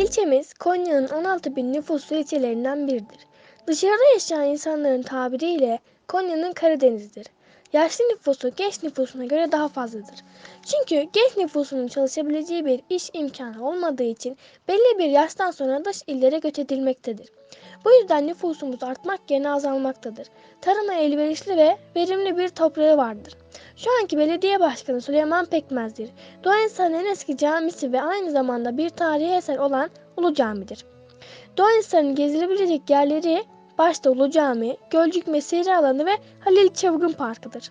İlçemiz Konya'nın 16 bin nüfuslu ilçelerinden biridir. Dışarıda yaşayan insanların tabiriyle Konya'nın Karadeniz'idir. Yaşlı nüfusu genç nüfusuna göre daha fazladır. Çünkü genç nüfusunun çalışabileceği bir iş imkanı olmadığı için belli bir yaştan sonra dış illere göç edilmektedir. Bu yüzden nüfusumuz artmak yerine azalmaktadır. Tarıma elverişli ve verimli bir toprağı vardır. Şu anki belediye başkanı Süleyman Pekmez'dir. Doğanisar'ın en eski camisi ve aynı zamanda bir tarihi eser olan Ulu Cami'dir. Doğanisar'ın gezilebilecek yerleri başta Ulu Cami, Gölcük Mesire Alanı ve Halil Çavgın Parkı'dır.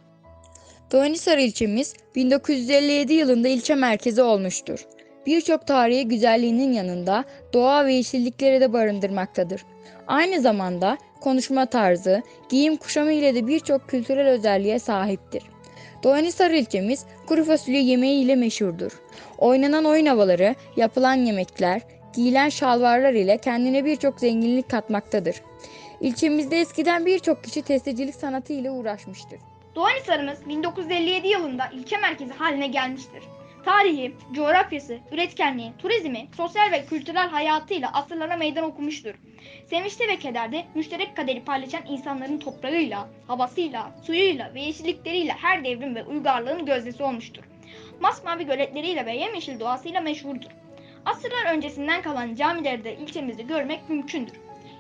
Doğanisar ilçemiz 1957 yılında ilçe merkezi olmuştur. Birçok tarihi güzelliğinin yanında doğa ve yeşillikleri de barındırmaktadır. Aynı zamanda konuşma tarzı, giyim kuşamı ile de birçok kültürel özelliğe sahiptir. Doğanisar ilçemiz kuru fasulye yemeği ile meşhurdur. Oynanan oyun havaları, yapılan yemekler, giyilen şalvarlar ile kendine birçok zenginlik katmaktadır. İlçemizde eskiden birçok kişi testecilik sanatı ile uğraşmıştır. Doğanisar'ımız 1957 yılında ilçe merkezi haline gelmiştir. Tarihi, coğrafyası, üretkenliği, turizmi, sosyal ve kültürel hayatıyla asırlara meydan okumuştur. Sevinçte ve kederde müşterek kaderi paylaşan insanların toprağıyla, havasıyla, suyuyla ve yeşillikleriyle her devrim ve uygarlığın gözdesi olmuştur. Masmavi göletleriyle ve yemyeşil doğasıyla meşhurdur. Asırlar öncesinden kalan camileri de ilçemizde görmek mümkündür.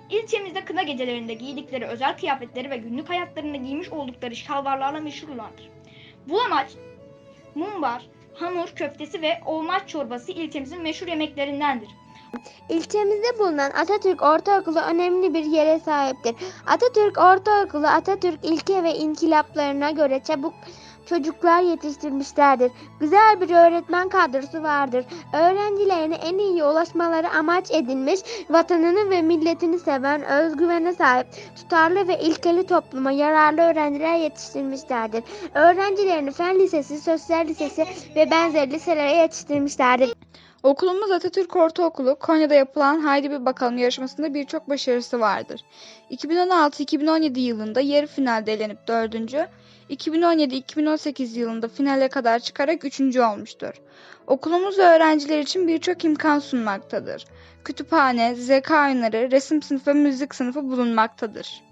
İlçemizde kına gecelerinde giydikleri özel kıyafetleri ve günlük hayatlarında giymiş oldukları şalvarlarla meşhurlardır. Bulamaç, mumbar, hamur köftesi ve olmaç çorbası ilçemizin meşhur yemeklerindendir. İlçemizde bulunan Atatürk Ortaokulu önemli bir yere sahiptir. Atatürk Ortaokulu Atatürk ilke ve inkılaplarına göre çabuk çocuklar yetiştirmişlerdir. Güzel bir öğretmen kadrosu vardır. Öğrencilerine en iyi ulaşmaları amaç edinmiş, vatanını ve milletini seven, özgüvene sahip, tutarlı ve ilkeli topluma yararlı öğrenciler yetiştirmişlerdir. Öğrencilerini fen lisesi, sosyal lisesi ve benzeri liselere yetiştirmişlerdir. Okulumuz Atatürk Ortaokulu Konya'da yapılan Haydi Bir Bakalım yarışmasında birçok başarısı vardır. 2016-2017 yılında yarı finalde elenip 4. 2017-2018 yılında finale kadar çıkarak 3. olmuştur. Okulumuz öğrenciler için birçok imkan sunmaktadır. Kütüphane, zeka oyunları, resim sınıfı ve müzik sınıfı bulunmaktadır.